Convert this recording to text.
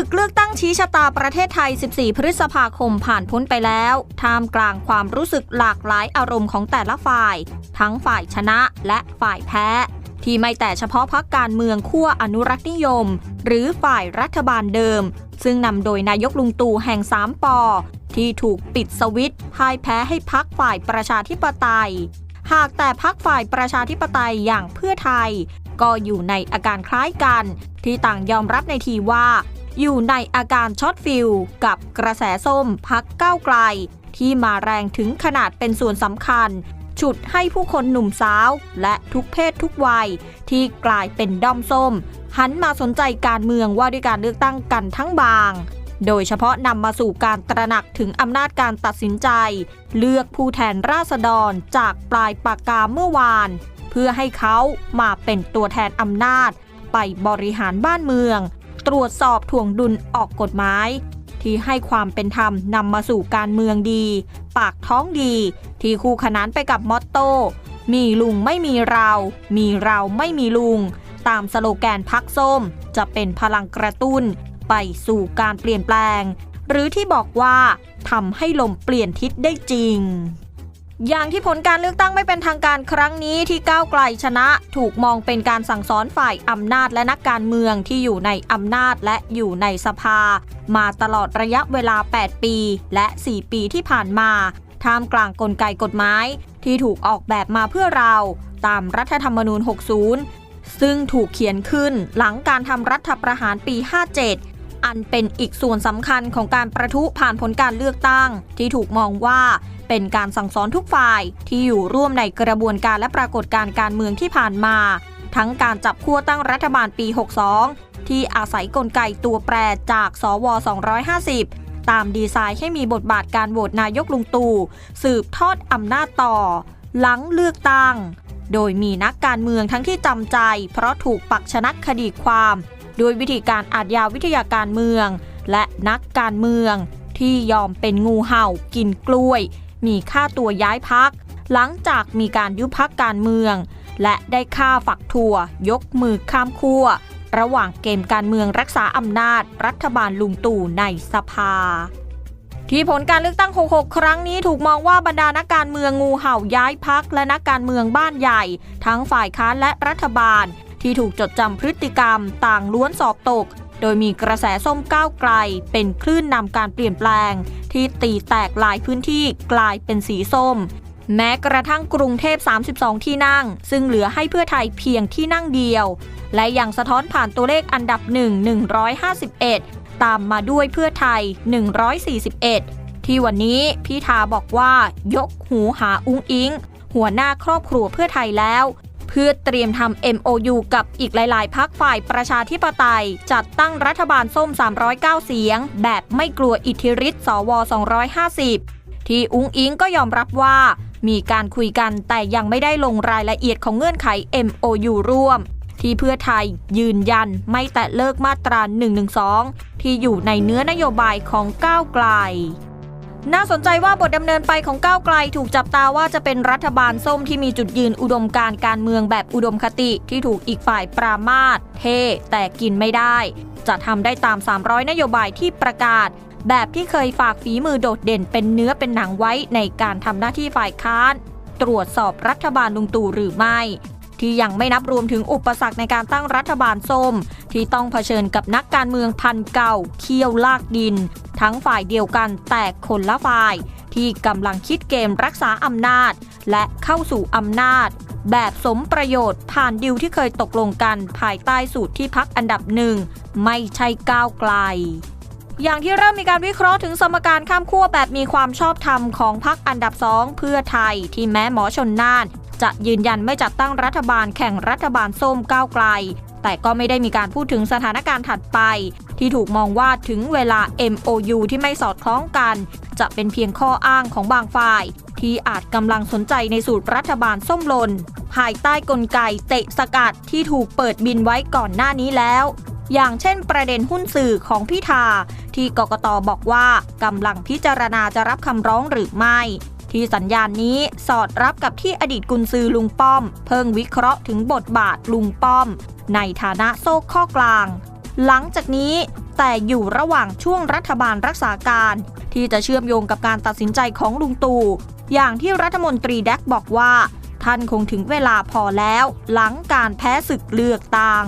ศึกเลือกตั้งชี้ชะตาประเทศไทย 14 พฤษภาคมผ่านพ้นไปแล้ว ท่ามกลางความรู้สึกหลากหลายอารมณ์ของแต่ละฝ่าย ทั้งฝ่ายชนะและฝ่ายแพ้ ที่ไม่แต่เฉพาะพักการเมืองขั้วอนุรักษ์นิยม หรือฝ่ายรัฐบาลเดิม ซึ่งนำโดยนายกลุงตู่แห่ง 3ปอที่ถูกปิดสวิตช์พ่ายแพ้ให้พักฝ่ายประชาธิปไตย หากแต่พักฝ่ายประชาธิปไตยอย่างเพื่อไทย ก็อยู่ในอาการคล้ายกัน ที่ต่างยอมรับในทีว่า อยู่ในอาการช็อตฟิลกับกระแสส้มพักก้าวไกล ที่มาแรงถึงขนาดเป็นส่วนสำคัญ ฉุดให้ผู้คนหนุ่มสาว และทุกเพศทุกวัย ที่กลายเป็นด้อมส้ม หันมาสนใจการเมืองว่าด้วยการเลือกตั้งกันทั้งบางโดยเฉพาะนำมาสู่การตระหนักถึงอำนาจการตัดสินใจ เลือกผู้แทนราษฎรจากปลายปากกาเมื่อวาน เพื่อให้เขามาเป็นตัวแทนอำนาจ ไปบริหารบ้านเมือง ตรวจสอบถ่วงดุลออกกฎหมาย ที่ให้ความเป็นธรรมนำมาสู่การเมืองดี ปากท้องดี ที่คู่ขนานไปกับมอตโต้มีลุงไม่มีเรา มีเราไม่มีลุง ตามสโลแกนพักส้ม จะเป็นพลังกระตุ้น ไปสู่การเปลี่ยนแปลง หรือที่บอกว่าทำให้ลมเปลี่ยนทิศได้จริง อย่างที่ผลการเลือกตั้งไม่เป็นทางการครั้งนี้ที่ก้าวไกลชนะ ถูกมองเป็นการสั่งสอนฝ่ายอำนาจและนักการเมืองที่อยู่ในอำนาจและอยู่ในสภา มาตลอดระยะเวลา 8 ปี และ 4 ปีที่ผ่านมาท่ามกลางกลไกกฎหมาย ที่ถูกออกแบบมาเพื่อเรา ตามรัฐธรรมนูญ 60 ซึ่งถูกเขียนขึ้นหลังการทำรัฐประหารปี 57อันเป็นอีกส่วนสำคัญของการประทุผ่านผลการเลือกตั้ง ที่ถูกมองว่า เป็นการสั่งสอนทุกฝ่ายที่อยู่ร่วมในกระบวนการและปรากฏการการเมืองที่ผ่านมา ทั้งการจับขั้วตั้งรัฐบาลปี 62 ที่อาศัยกลไกตัวแปรจาก สว 250 ตามดีไซน์ให้มีบทบาทการโหวตนายกลุงตู่สืบทอดอำนาจต่อ หลังเลือกตั้ง โดยมีนักการเมืองทั้งที่จำใจ เพราะถูกปักชนักคดีความโดยวิธีการอาทยาวิทยาการเมือง และนักการเมืองที่ยอมเป็นงูเห่ากินกล้วย มีค่าตัวย้ายพัก หลังจากมีการยุบพักการเมือง และได้ค่าฝักถั่วยกมือข้ามขั้วระหว่างเกมการเมืองรักษาอำนาจ รัฐบาลลุงตู่ในสภา ที่ผลการเลือกตั้ง 66 ครั้งนี้ถูกมองว่าบรรดานักการเมืองงูเห่าย้ายพักและนักการเมืองบ้านใหญ่ ทั้งฝ่ายค้านและรัฐบาล ที่ถูกจดจำพฤติกรรม ต่างล้วนสอบตก โดยมีกระแสส้มก้าวไกล เป็นคลื่นนำการเปลี่ยนแปลง ที่ตีแตกหลายพื้นที่กลายเป็นสีส้ม แม้กระทั่งกรุงเทพ 32 ที่นั่ง ซึ่งเหลือให้เพื่อไทยเพียงที่นั่งเดียว และยังสะท้อนผ่านตัวเลขอันดับ 1 151 ตามมาด้วยเพื่อไทย 141 ที่วันนี้พิธาบอกว่ายกหูหาอุ้งอิงหัวหน้าครอบครัวเพื่อไทยแล้ว พื่อเตรียมทำ MOU กับอีกหลาย ๆ พักฝ่ายประชาธิปไตย จัดตั้งรัฐบาลส้ม 309 เสียง แบบไม่กลัวอิทธิฤทธิ์สว 250 ที่อุ้งอิงก็ยอมรับว่ามีการคุยกันแต่ยังไม่ได้ลงรายละเอียดของเงื่อนไข MOU ร่วม ที่เพื่อไทยยืนยันไม่แตะเลิกมาตรา 112 ที่อยู่ในเนื้อนโยบายของก้าวไกล น่าสนใจว่าบทดำเนินไปของก้าวไกลถูกจับตาว่าจะเป็นรัฐบาลส้มที่มีจุดยืนอุดมการการเมืองแบบอุดมคติที่ถูกอีกฝ่ายปรามาสเทแต่กินไม่ได้ จะทำได้ตาม 300 นโยบายที่ประกาศ แบบที่เคยฝากฝีมือโดดเด่นเป็นเนื้อเป็นหนังไว้ในการทำหน้าที่ฝ่ายค้าน ตรวจสอบรัฐบาลลุงตู่หรือไม่ ที่ยังไม่นับรวมถึงอุปสรรคในการตั้งรัฐบาลส้ม ที่ต้องเผชิญกับนักการเมืองพันเก่าเคี่ยวลากดิน ทั้งฝ่ายเดียวกันแต่คนละฝ่าย ที่กำลังคิดเกมรักษาอำนาจ และเข้าสู่อำนาจ แบบสมประโยชน์ผ่านดิวที่เคยตกลงกันภายใต้สูตรที่พักอันดับหนึ่งไม่ใช่ก้าวไกลอย่างที่เริ่มมีการวิเคราะห์ถึงสมการข้ามขั้วแบบมีความชอบธรรมของพักอันดับสองเพื่อไทยที่แม้หมอชนน่าน จะยืนยันไม่จัดตั้งรัฐบาลแข่งรัฐบาลส้มก้าวไกล แต่ก็ไม่ได้มีการพูดถึงสถานการณ์ถัดไป ที่ถูกมองว่าถึงเวลา MOU ที่ไม่สอดคล้องกัน จะเป็นเพียงข้ออ้างของบางฝ่าย ที่อาจกำลังสนใจในสูตรรัฐบาลส้มหลนภายใต้กลไกเตะสกัดที่ถูกเปิดบินไว้ก่อนหน้านี้แล้วอย่างเช่นประเด็นหุ้นสื่อของพิธาที่กกตบอกว่ากำลังพิจารณาจะรับคำร้องหรือไม่ ที่สัญญาณนี้สอดรับกับที่อดีตกุนซือลุงป้อม เพิ่งวิเคราะห์ถึงบทบาทลุงป้อม ในฐานะโซ่ข้อกลาง หลังจากนี้แต่อยู่ระหว่างช่วงรัฐบาลรักษาการ ที่จะเชื่อมโยงกับการตัดสินใจของลุงตู่อย่างที่รัฐมนตรีแดกบอกว่า ท่านคงถึงเวลาพอแล้ว หลังการแพ้ศึกเลือกตั้ง